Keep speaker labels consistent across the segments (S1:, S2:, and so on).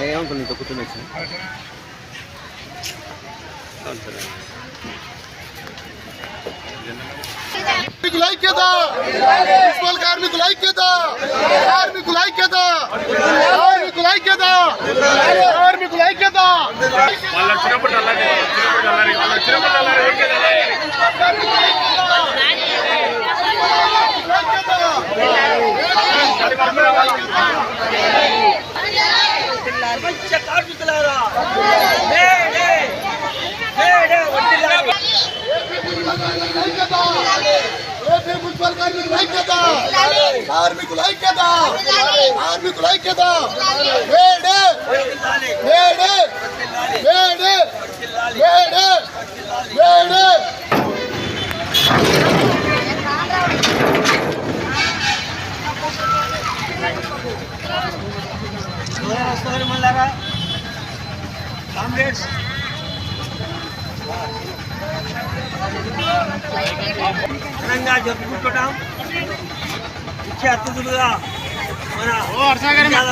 S1: ఏమనుకున్నా ఇంత కూర్చొని వచ్చి
S2: కార్మికుల ఐక్యత మున్సిపల్ కార్మికుల ఐక్యత కార్మికుల ఐక్యత కార్మికుల ఐక్యత కార్మికుల ఐక్యత
S3: వాళ్ళు వచ్చినప్పుడు అలాగే చిన్నప్పటి అల్లారి వాళ్ళ చిన్నప్పటి అల్లారి ఓకే
S4: ప్రపంచ కార్మికులారా మేడే మేడే వడ్డీలారా
S2: ఏపీ మున్సిపల్ కార్మికుల ఐక్యత కార్మికుల ఐక్యత కార్మికుల ఐక్యత వేడే
S4: వర్ధిల్లాలి,
S2: వేడే వేడే
S4: వర్ధిల్లాలి,
S2: వేడే
S4: వర్ధిల్లాలి.
S2: వేడే
S4: సోదర సోదరిమణులారా, కామ్రేడ్స్ ఘనంగా జరుపుకుంటున్నాం ముఖ్య అతిథులుగా మన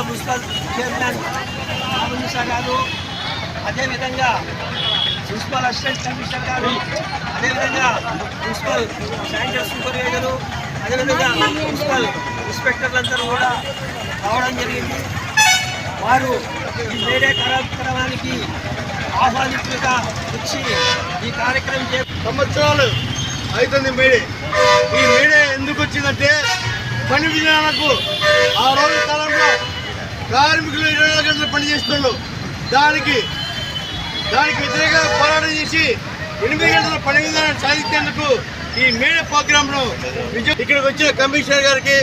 S4: మున్సిపల్ చైర్మన్ రామకృష్ణ గారు అదేవిధంగా మున్సిపల్ అసిస్టెంట్ కమిషనర్ గారు అదేవిధంగా మున్సిపల్ శానిటరీ సూపర్వైజరు అదేవిధంగా మున్సిపల్ ఇన్స్పెక్టర్లందరూ కూడా రావడం జరిగింది. వారు ఈ మేడే కార్యక్రమానికి ఆహ్వానితులుగా వచ్చి ఈ కార్యక్రమం చే
S2: సంవత్సరాలు అవుతుంది మేడే. ఈ మేడే ఎందుకు వచ్చిందంటే పని విధానాలకు ఆ రోజు కాలంలో కార్మికులు ఇరవై నాలుగు గంటలు పని చేస్తున్నారు దానికి దానికి వ్యతిరేకంగా పోరాటం చేసి ఎనిమిది గంటల పని విధానాన్ని సాధించేందుకు ఈ మేడే ప్రోగ్రామ్ను విజయ ఇక్కడికి వచ్చిన కమిషనర్ గారికి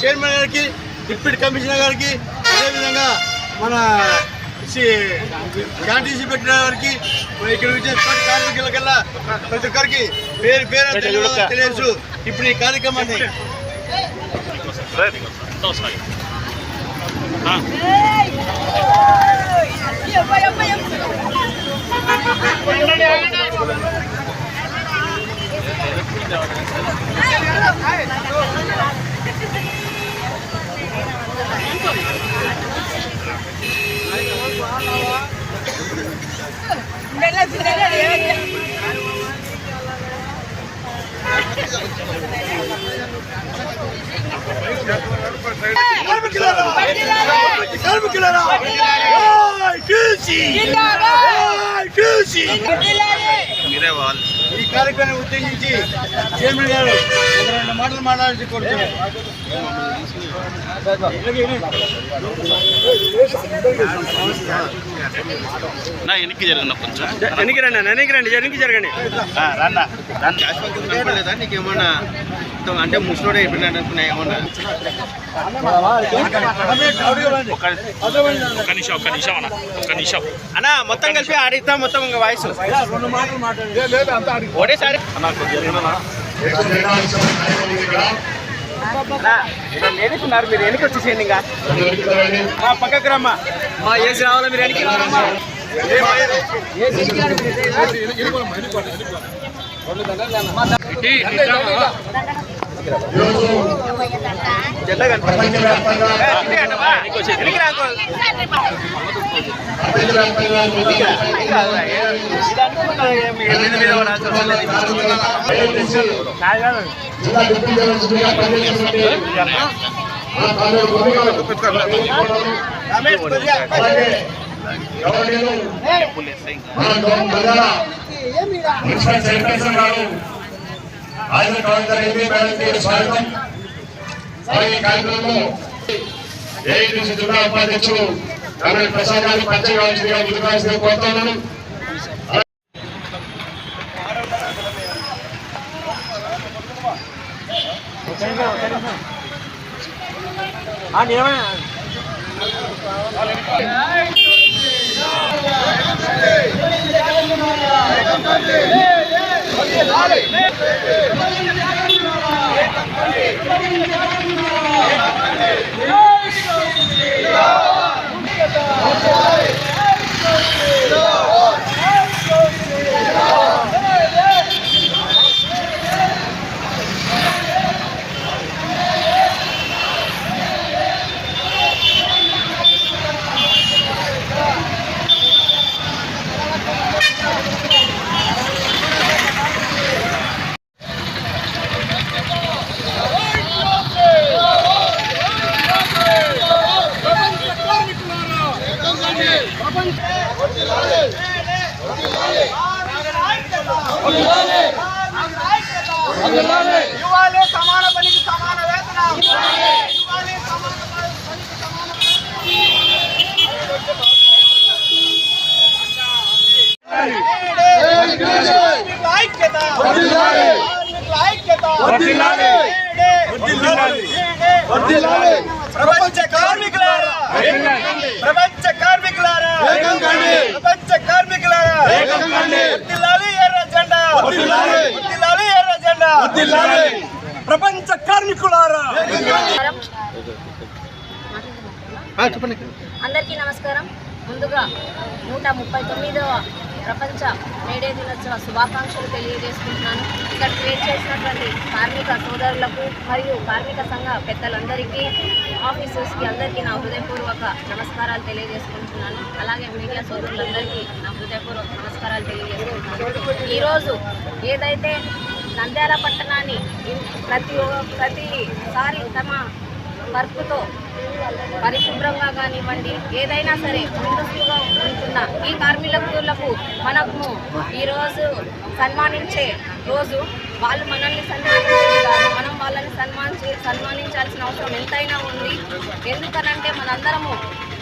S2: చైర్మన్ గారికి డిప్యూటీ కమిషనర్ గారికి అదేవిధంగా మన శాంతిసి పెట్టిన వారికి ఇక్కడ వచ్చిన కార్మికులకల్లా ప్రతి ఒక్కరికి పేరు పేరు తెలియచ్చు ఇప్పుడు ఈ కార్యక్రమాన్ని れてく
S1: ださ
S2: ఈ కార్యక్రమాన్ని ఉద్దేశించి చైర్మన్ గారు ఒక రెండు మాటలు మాట్లాడాల్సి కోరుతున్నాను.
S1: నా వెనక్కి జరగండి కొంచెం?
S3: వెనక్కి రండి వెనక్కి జరగండి.
S1: రన్నా. నీకేమన్నా మొత్తం అంటే ముసలోడే అయిపోయినాడు అనుకున్నా ఏమన్నా? ఒక
S3: ఒక్క నిమిషం ఒక్క నిమిషం అన్న ఒక్క నిమిషం.
S1: అన్నా మొత్తం కలిపి ఆడిద్దాం? మొత్తం ఇంకా వాయిస్? ఒకటేసారి ఉన్నారు మీరు వెనక్కి వచ్చేసేయండి ఇంకా? మా పక్కకు రమ్మా. మా ఏసి రావాలా? మీరు వెనక్కి రావాలమ్మా?
S5: అలాగే గౌరవనీయులు మన గౌరవ ప్రజల హాజరు కావడం జరిగింది మేడం స్వాగతం. మరి ఈ కార్యక్రమంలో ఏఐటీసీ జిల్లా ఉపాధ్యక్షులు రమణ ప్రసాద్ గారు
S6: ప్రపంచ కార్మికులారా.
S2: చెప్పండి.
S7: అందరికీ నమస్కారం. ముందుగా నూట ముప్పై తొమ్మిదవ ప్రపంచ మేడే దినోత్సవ శుభాకాంక్షలు తెలియజేసుకుంటున్నాను. ఇక్కడ క్రియేట్ చేసినటువంటి కార్మిక సోదరులకు మరియు కార్మిక సంఘ పెద్దలందరికీ ఆఫీసర్స్కి అందరికీ నా హృదయపూర్వక నమస్కారాలు తెలియజేసుకుంటున్నాను. అలాగే మీడియా సోదరులందరికీ నా హృదయపూర్వక నమస్కారాలు తెలియజేసుకుంటున్నాను. ఈరోజు ఏదైతే నంద్యాల పట్టణాన్ని ప్రతి ప్రతిసారి తమ వర్క్తో పరిశుభ్రంగా కానివ్వండి. ఏదైనా సరే ముందస్తుగా ఉంటున్న ఈ కార్మికులకు మనము ఈరోజు సన్మానించే రోజు వాళ్ళు మనల్ని సన్మానించే వాళ్ళని సన్మానించి సన్మానించాల్సిన అవసరం ఎంతైనా ఉంది. ఎందుకనంటే మనందరము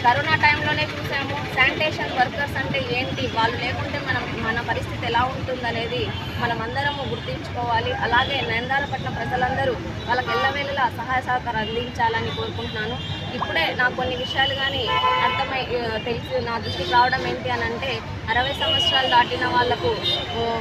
S7: కరోనా టైంలోనే చూసాము. శానిటేషన్ వర్కర్స్ అంటే ఏంటి? వాళ్ళు లేకుంటే మనం మన పరిస్థితి ఎలా ఉంటుందనేది మనం అందరము గుర్తించుకోవాలి. అలాగే నందాలపట్నం ప్రజలందరూ వాళ్ళకి ఎల్లవేళలా సహాయ సహకారం అందించాలని కోరుకుంటున్నాను. ఇప్పుడే నాకు కొన్ని విషయాలు కానీ అర్థమై తెలిసి నా దృష్టికి రావడం ఏంటి అని అంటే అరవై సంవత్సరాలు దాటిన వాళ్ళకు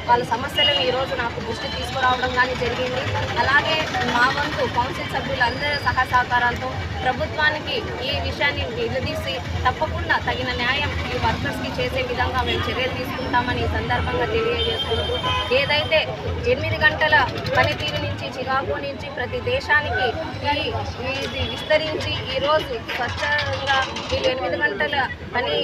S7: వాళ్ళ సమస్యలను ఈరోజు నాకు దృష్టి తీసుకురావడం కానీ జరిగింది. అలాగే మా వంతు కౌన్సిల్ సభ్యులందరి సహా సహకారాలతో ప్రభుత్వానికి ఈ విషయాన్ని నిలదీసి తప్పకుండా తగిన న్యాయం ఈ వర్కర్స్కి చేసే విధంగా మేము చర్యలు తీసుకుంటామని ఈ సందర్భంగా తెలియజేసుకుంటూ ఏదైతే ఎనిమిది గంటల పనితీరుని చికాగో నుంచి ప్రతి దేశానికి ఈ ఇది విస్తరించి ఈరోజు స్వచ్ఛంగా వీళ్ళు ఎనిమిది గంటల పని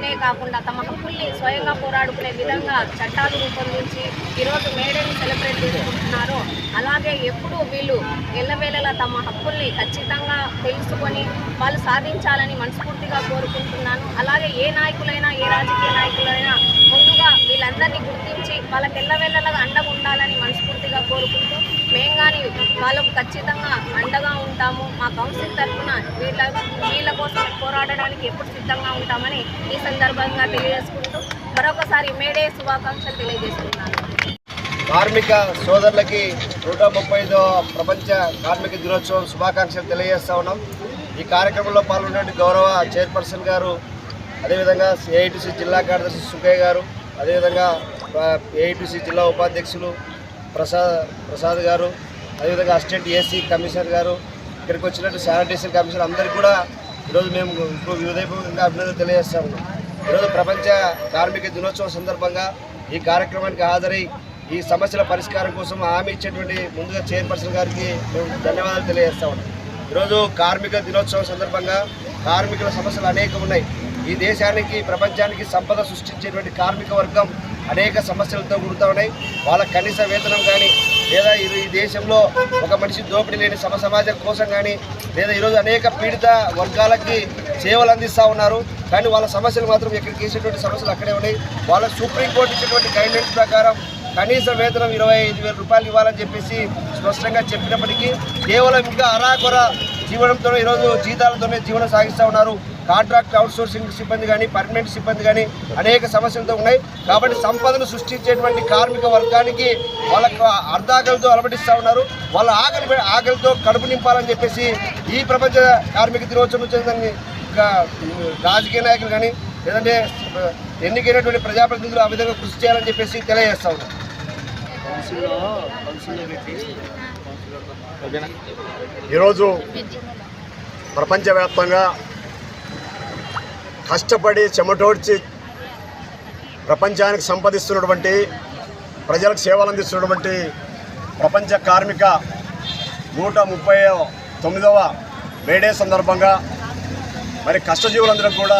S7: నే కాకుండా తమ హక్కుల్ని స్వయంగా పోరాడుకునే విధంగా చట్టాలు రూపొందించి ఈరోజు మేడేని సెలబ్రేట్ చేసుకుంటున్నారో. అలాగే ఎప్పుడూ వీళ్ళు ఎల్లవేళలా తమ హక్కుల్ని ఖచ్చితంగా తెలుసుకొని వాళ్ళు సాధించాలని మనస్ఫూర్తిగా కోరుకుంటున్నాను. అలాగే ఏ నాయకులైనా ఏ రాజకీయ నాయకులైనా ముందుగా వీళ్ళందరినీ గుర్తించి వాళ్ళకి ఎల్లవేళలా అండగా ఉండాలని మనస్ఫూర్తిగా కోరుకుంటూ మేము కానీ వాళ్ళకు ఖచ్చితంగా అండగా ఉంటాము. మా కౌన్సిల్ తరఫున వీళ్ళ వీళ్ళ కోసం పోరాడడానికి ఎప్పుడు సిద్ధంగా ఉంటామని ఈ సందర్భంగా తెలియజేసుకుంటూ మరొకసారి మేడే శుభాకాంక్షలు తెలియజేస్తున్నాను.
S6: కార్మిక సోదరులకి నూట ముప్పై ఐదో ప్రపంచ కార్మిక దినోత్సవం శుభాకాంక్షలు తెలియజేస్తా ఉన్నాం. ఈ కార్యక్రమంలో పాల్గొనే గౌరవ చైర్పర్సన్ గారు అదేవిధంగా ఏఐటీసీ జిల్లా కార్యదర్శి సుఖయ్య గారు అదేవిధంగా ఏఐటీసీ జిల్లా ఉపాధ్యక్షులు ప్రసాద్ ప్రసాద్ గారు అదేవిధంగా అసిస్టెంట్ ఏసీ కమిషనర్ గారు ఇక్కడికి వచ్చినట్టు శానిటేషన్ కమిషనర్ అందరికీ కూడా ఈరోజు మేము హృదయపూర్వకంగా అభినందనలు తెలియజేస్తాము ఈరోజు ప్రపంచ కార్మిక దినోత్సవం సందర్భంగా ఈ కార్యక్రమానికి హాజరై ఈ సమస్యల పరిష్కారం కోసం హామీ ఇచ్చేటువంటి ముందుగా చైర్పర్సన్ గారికి మేము ధన్యవాదాలు తెలియజేస్తా ఉన్నాం. ఈరోజు కార్మిక దినోత్సవం సందర్భంగా కార్మికుల సమస్యలు అనేకం ఉన్నాయి. ఈ దేశానికి ప్రపంచానికి సంపద సృష్టించేటువంటి కార్మిక వర్గం అనేక సమస్యలతో కూడుతూ ఉన్నాయి. వాళ్ళ కనీస వేతనం కానీ లేదా ఈ దేశంలో ఒక మనిషి దోపిడీ లేని సమ సమాజం కోసం కానీ లేదా ఈరోజు అనేక పీడిత వర్గాలకి సేవలు అందిస్తూ ఉన్నారు. కానీ వాళ్ళ సమస్యలు మాత్రం ఎక్కడికి వేసేటువంటి సమస్యలు అక్కడే ఉన్నాయి. వాళ్ళ సుప్రీంకోర్టు ఇచ్చినటువంటి గైడ్లైన్స్ ప్రకారం కనీస వేతనం ఇరవై ఐదు వేల రూపాయలు ఇవ్వాలని చెప్పేసి స్పష్టంగా చెప్పినప్పటికీ కేవలం ఇంకా అరాకొర జీవనంతో ఈరోజు జీతాలతోనే జీవనం సాగిస్తూ ఉన్నారు. కాంట్రాక్ట్ అవుట్సోర్సింగ్ సిబ్బంది కానీ పర్మనెంట్ సిబ్బంది కానీ అనేక సమస్యలతో ఉన్నాయి. కాబట్టి సంపదను సృష్టించేటువంటి కార్మిక వర్గానికి వాళ్ళకు అర్ధాకలితో అలవటిస్తూ ఉన్నారు. వాళ్ళ ఆకలి ఆకలితో కడుపు నింపాలని చెప్పేసి ఈ ప్రపంచ కార్మిక దినోత్సవం నుంచి దాన్ని రాజకీయ నాయకులు కానీ లేదంటే ఎన్నికైనటువంటి ప్రజాప్రతినిధులు ఆ విధంగా కృషి చేయాలని చెప్పేసి తెలియజేస్తా ఉన్నాం
S5: ఈరోజు ప్రపంచవ్యాప్తంగా కష్టపడి చెమటోడ్చి ప్రపంచానికి సంపాదిస్తున్నటువంటి ప్రజలకు సేవలు అందిస్తున్నటువంటి ప్రపంచ కార్మిక నూట ముప్పై తొమ్మిదవ మేడే సందర్భంగా మరి కష్టజీవులందరూ కూడా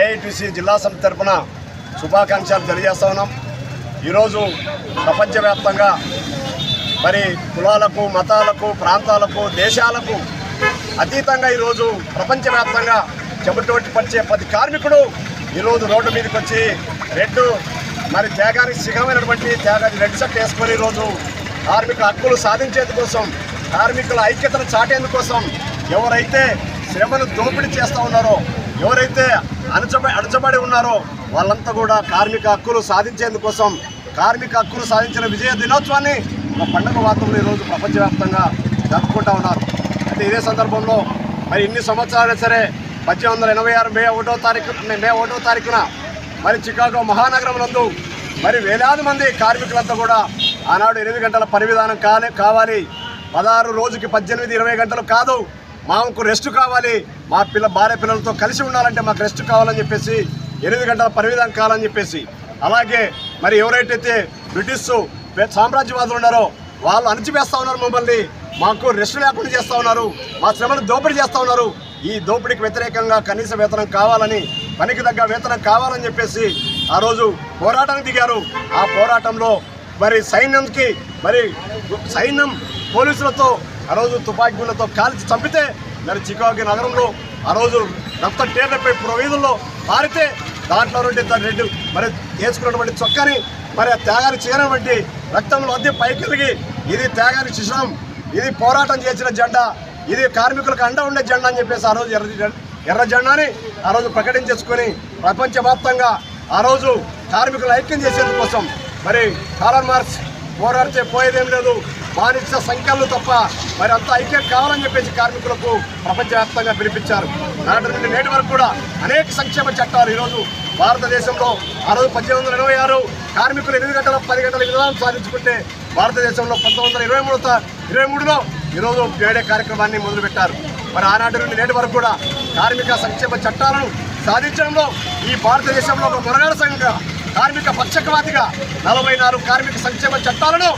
S5: ఏఐటీసీ జిల్లా సంస్థ తరఫున శుభాకాంక్షలు తెలియజేస్తా ఉన్నాం. ఈరోజు ప్రపంచవ్యాప్తంగా మరి కులాలకు మతాలకు ప్రాంతాలకు దేశాలకు అతీతంగా ఈరోజు ప్రపంచవ్యాప్తంగా చెమటోటి పరిచే ప్రతి కార్మికుడు ఈరోజు రోడ్డు మీదకి వచ్చి రెడ్ మరి త్యాగానికి శిఖరమైనటువంటి త్యాగాన్ని రెడ్ షర్ట్ వేసుకొని ఈరోజు కార్మిక హక్కులు సాధించేందుకోసం కార్మికుల ఐక్యతను చాటేందుకోసం ఎవరైతే శ్రమను దోపిడీ చేస్తూ ఉన్నారో ఎవరైతే అణచబ అణచబడి ఉన్నారో వాళ్ళంతా కూడా కార్మిక హక్కులు సాధించేందుకోసం కార్మిక హక్కులు సాధించిన విజయ దినోత్సవాన్ని ఒక పండుగ వాతావరణంలో ఈరోజు ప్రపంచవ్యాప్తంగా జరుపుకుంటా ఉన్నారు. అయితే ఇదే సందర్భంలో మరి ఇన్ని సంవత్సరాలు సరే పద్దెనిమిది వందల ఎనభై ఆరు మే ఒకటో తారీఖు మే ఒకటో తారీఖున మరి చికాగో మహానగరం నందు మరి వేలాది మంది కార్మికులంతా కూడా ఆనాడు ఎనిమిది గంటల పరివిధానం కాలే కావాలి. పదహారు రోజుకి పద్దెనిమిది ఇరవై గంటలు కాదు. మాకు రెస్ట్ కావాలి. మా పిల్ల భార్య పిల్లలతో కలిసి ఉండాలంటే మాకు రెస్ట్ కావాలని చెప్పేసి ఎనిమిది గంటల పరివిధానం కావాలని చెప్పేసి. అలాగే మరి ఎవరైతే బ్రిటిష్ సామ్రాజ్యవాదులు ఉన్నారో. వాళ్ళు అణచివేస్తా ఉన్నారు మమ్మల్ని. మాకు రెస్ట్ లేకుండా చేస్తూ ఉన్నారు. మా శ్రమను దోపిడీ చేస్తూ ఉన్నారు. ఈ దోపిడీకి వ్యతిరేకంగా కనీస వేతనం కావాలని పనికి తగ్గ వేతనం కావాలని చెప్పేసి ఆ రోజు పోరాటానికి దిగారు. ఆ పోరాటంలో మరి సైన్యంకి మరి సైన్యం పోలీసులతో ఆ రోజు తుపాకీలతో కాల్చి చంపితే మరి చికాగో నగరంలో ఆ రోజు రక్త టేర్లపై వీధుల్లో పారితే దాంట్లో నుండి తన రెడ్డి మరి వేసుకున్నటువంటి చొక్కని మరి ఆ త్యాగాన్ని చేయనటువంటి రక్తంలో అద్దె పైకెలిగి ఇది త్యాగానికి చిహ్నం ఇది పోరాటం చేసిన జెండా ఇది కార్మికులకు అండ ఉండే జెండా అని చెప్పేసి ఆ రోజు ఎర్ర ఎర్ర జెండాని ఆ రోజు ప్రకటించేసుకొని ప్రపంచవ్యాప్తంగా ఆ రోజు కార్మికులు ఐక్యం చేసేందుకోసం మరి కాలర్ మార్క్స్ పోరాడితే పోయేదేం లేదు. వాణిజ్య సంఖ్యలు తప్ప మరి అంత ఐక్యం కావాలని చెప్పేసి కార్మికులకు ప్రపంచవ్యాప్తంగా పిలిపించారు. నాటి నుండి నేటి వరకు కూడా అనేక సంక్షేమ చట్టాలు ఈరోజు భారతదేశంలో ఆ రోజు పద్దెనిమిది వందల ఇరవై ఆరు కార్మికులు ఎనిమిది గంటల పది గంటల విధానం సాధించుకుంటే భారతదేశంలో పంతొమ్మిది వందల ఇరవై మూడు ఇరవై మూడులో ఈరోజు వేడే కార్యక్రమాన్ని మొదలుపెట్టారు. మరి ఆనాటి నుండి నేటి వరకు కూడా కార్మిక సంక్షేమ చట్టాలను సాధించడంలో ఈ భారతదేశంలో ఒక మొరగాడ సంఘంగా కార్మిక పక్షపాతిగా నలభై నాలుగు కార్మిక సంక్షేమ చట్టాలను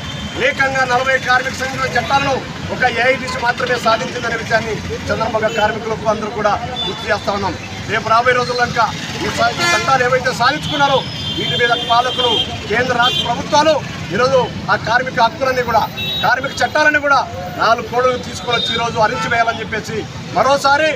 S5: ఏకంగా నలభై కార్మిక సంక్షేమ చట్టాలను ఒక ఏఐటీసీ మాత్రమే సాధించిందనే విషయాన్ని చంద్రబాబు కార్మికులకు అందరూ కూడా గుర్తు చేస్తా ఉన్నాం. రేపు రాబోయే రోజుల్లో కనుక ఈ చట్టాలు ఏవైతే సాధించుకున్నారో వీటి మీద పాలకులు కేంద్ర రాష్ట్ర ప్రభుత్వాలు ఈరోజు ఆ కార్మిక హక్కులన్నీ కూడా కార్మిక చట్టాలన్నీ కూడా నాలుగు కోడలు తీసుకొని వచ్చి ఈరోజు అరించివేయాలని చెప్పేసి మరోసారి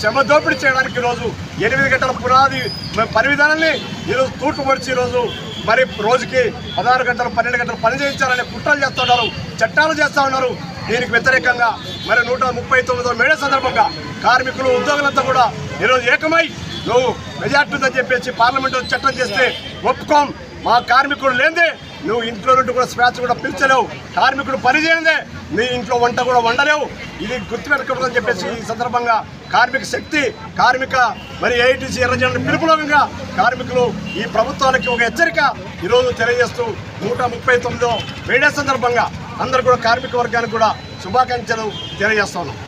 S5: శ్రమ దోపిడీ చేయడానికి ఈరోజు ఎనిమిది గంటల పునాది మ- పని విధానాన్ని ఈరోజు తూట్లు ఈ ఈరోజు మరి రోజుకి పదహారు గంటలు పన్నెండు గంటలు పని చేయించాలనే కుట్రలు చేస్తూ ఉన్నారు చట్టాలు చేస్తూ ఉన్నారు. దీనికి వ్యతిరేకంగా మరి నూట ముప్పై తొమ్మిదో మేడే సందర్భంగా కార్మికులు ఉద్యోగులంతా కూడా ఈరోజు ఏకమై నువ్వు మెజార్టీ ఉందని చెప్పేసి పార్లమెంటు చట్టం చేస్తే ఒప్పుకోం. మా కార్మికుడు లేదే నువ్వు ఇంట్లో నుండి కూడా స్వేచ్ఛ కూడా పిలిచలేవు. కార్మికుడు పనిచేయనిదే నీ ఇంట్లో వంట కూడా వండలేవు. ఇది గుర్తుపెట్టకూడదని చెప్పేసి ఈ సందర్భంగా కార్మిక శక్తి కార్మిక మరి ఏఐటీసీ ఎర్రజెండా పిలుపులోగా కార్మికులు ఈ ప్రభుత్వానికి ఒక హెచ్చరిక ఈరోజు తెలియజేస్తూ నూట ముప్పై తొమ్మిదో వేడే సందర్భంగా అందరూ కూడా కార్మిక వర్గానికి కూడా శుభాకాంక్షలు తెలియజేస్తాను